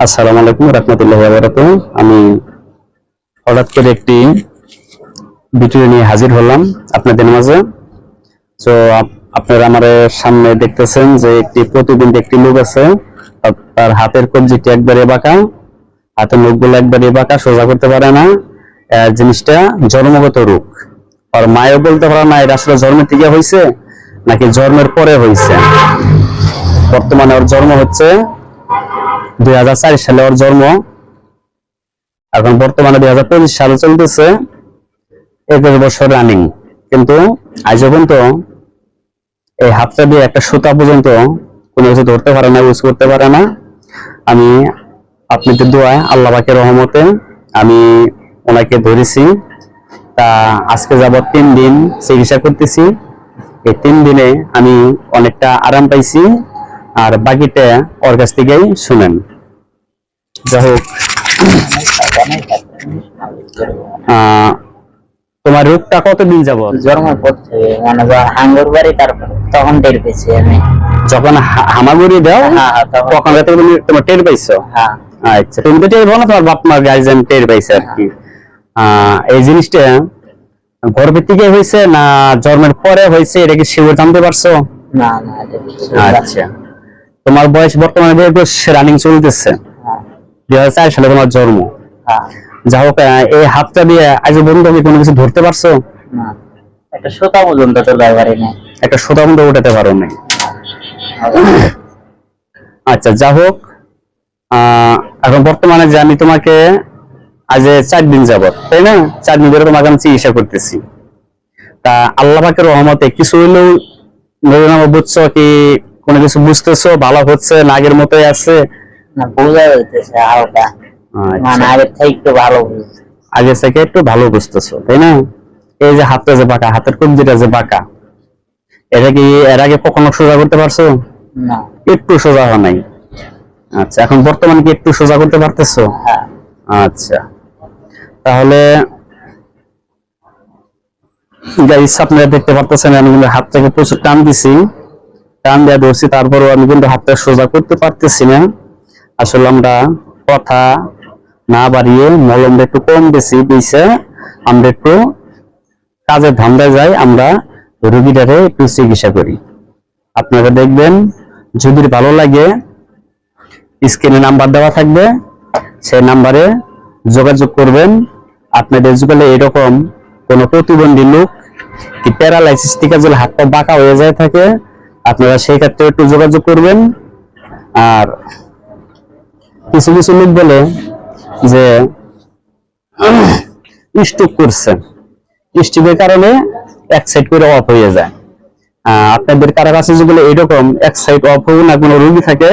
আসসালামু আলাইকুম রহমতুল্লাহ বারাকাত আমি হঠাৎ করে একটি ভিডিও নিয়ে হাজির হলাম আপনাদের মাঝে। তো আপনারা আমার সামনে দেখতেছেন যে একটি প্রতিদিন একটি লোক আছে। তার- তার হাতের কবজিটি একবারে বাঁকা। হাতের মুখগুলো একবারে বাঁকা, সোজা করতে পারে না। জিনিসটা জন্মগত রোগ। আর মায়েও বলতে পারে না এটা আসলে জন্মের থেকে হয়েছে নাকি জন্মের পরে হয়েছে বর্তমানে ওর জন্ম হচ্ছে দুই সালে ওর জন্ম। এখন বর্তমানে দুই হাজার পঁচিশ সালে চলতেছে। একুশ বছর রানিং কিন্তু আজ পর্যন্ত এই হাতটা দিয়ে একটা সুতা পর্যন্ত কোনো কিছু ধরতে পারে না ইউজ করতে পারে না। আমি আপনাদের দোয়ায় আল্লাহ পাকের রহমতে আমি ওনাকে ধরেছি। তা আজকে যাবত তিন দিন চিকিৎসা করতেছি। এই তিন দিনে আমি অনেকটা আরাম পাইছি। আর বাকিটা ওর কাছ থেকেই শুনেন। যাই হোক। তোমার রোগটা কতদিন জন্ম করতে মানে হাঙ্গুর বাড়ি তারপর তখন টের পেয়েছি আমি। যখন হামাগুড়ি দাও হ্যাঁ হ্যাঁ তখন তুমি তোমার টের পাইছো? হ্যাঁ। আচ্ছা তুমি তো টের পাও না তোমার বাপ মা গার্জেন টের পাইছে আর কি। এই জিনিসটা গর্ভের থেকে হয়েছে না জন্মের পরে হয়েছে এটা কি শিওর জানতে পারছ? না না। আচ্ছা। তোমার বয়স বর্তমানে রানিং চলতেছে। দুই হাজার চার সালে তোমার জন্ম। হ্যাঁ। যা হোক আহ, এই হাতটা দিয়ে আজ পর্যন্ত কি কোনো কিছু ধরতে পারছ? না। একটা সুতা পর্যন্ত তোর ব্যাপারে নেই। একটা সোতা পর্যন্ত উঠাতে পারো আচ্ছা যা হোক এখন বর্তমানে যে আমি তোমাকে আজ চার দিন যাবত তাই না? চার দিন ধরে তোমাকে আমি চিকিৎসা করতেছি। তা আল্লাহ পাকের রহমতে কিছু হইলেও বুঝছ কি কোনো কিছু বুঝতেছো? ভালো হচ্ছে? নাগের মতোই আছে? না বোঝা যাইতেছে হালকা। মানে আচ্ছা, আগের থেকে একটু ভালো বুঝছি আগে থেকে একটু ভালো বুঝতেছো তাই না? এই যে হাতটা যে বাঁকা হাতের কবজিটা যে বাঁকা এটা কি এর আগে কখনো সোজা করতে পারছ? না। একটু সোজা হয় নাই। আচ্ছা এখন বর্তমানে কি একটু সোজা করতে পারতেছো? হ্যাঁ। আচ্ছা। তাহলে গাইস আপনারা দেখতে পারতেছেন আমি কিন্তু হাত থেকে প্রচুর টান দিছি। টান দেওয়া ধরছি তারপরেও আমি কিন্তু হাতটা সোজা করতে পারতেছি না। আসলে আমরা কথা না বাড়িয়ে মলমটা একটু কম বেশি দিয়েছে আমরা একটু কাজের ধান্দায় যাই, আমরা রুগীটারে একটু চিকিৎসা করি। আপনারা দেখবেন, যদি ভালো লাগে স্ক্রিনে নাম্বার দেওয়া থাকবে, সেই নাম্বারে যোগাযোগ করবেন। আপনাদের যুগলে এরকম কোনো প্রতিবন্ধী লোক কি প্যারালাইসিস থেকে যদি হাত পা বাঁকা হয়ে যায় থাকে, আপনারা সেই ক্ষেত্রে একটু যোগাযোগ করবেন। আর কিছু কিছু লোক বলে যে স্ট্রোক করছে। স্ট্রোকের কারণে এক সাইড করে অফ হয়ে যায়। আপনাদের কারও কাছে যেগুলো এরকম এক সাইড অফ হয়ে না, কোনো রোগী থাকে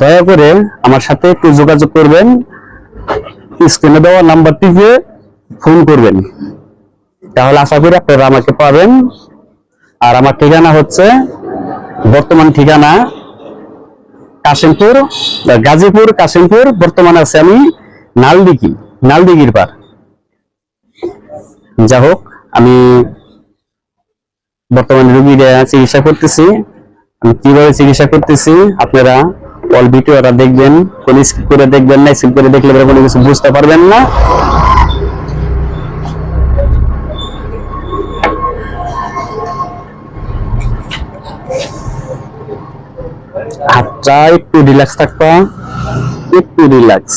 দয়া করে আমার সাথে একটু যোগাযোগ করবেন। স্ক্রিনে দেওয়া নাম্বারটিকে ফোন করবেন। তাহলে আশা করি আপনারা আমাকে পাবেন। আর আমার ঠিকানা হচ্ছে বর্তমান ঠিকানা কাশিমপুর গাজীপুর, কাশিমপুর, বর্তমানে আছে আমি নালদিঘি নালদিঘির পার যা হোক, আমি বর্তমানে রুগীরা চিকিৎসা করতেছি, আমি কীভাবে চিকিৎসা করতেছি, আপনারা অল ভিডিওটা দেখবেন, কোন স্কিপ করে দেখবেন না স্কিপ করে দেখলে কোনো কিছু বুঝতে পারবেন না। হাতটা একটু রিল্যাক্স থাকবা একটু রিল্যাক্স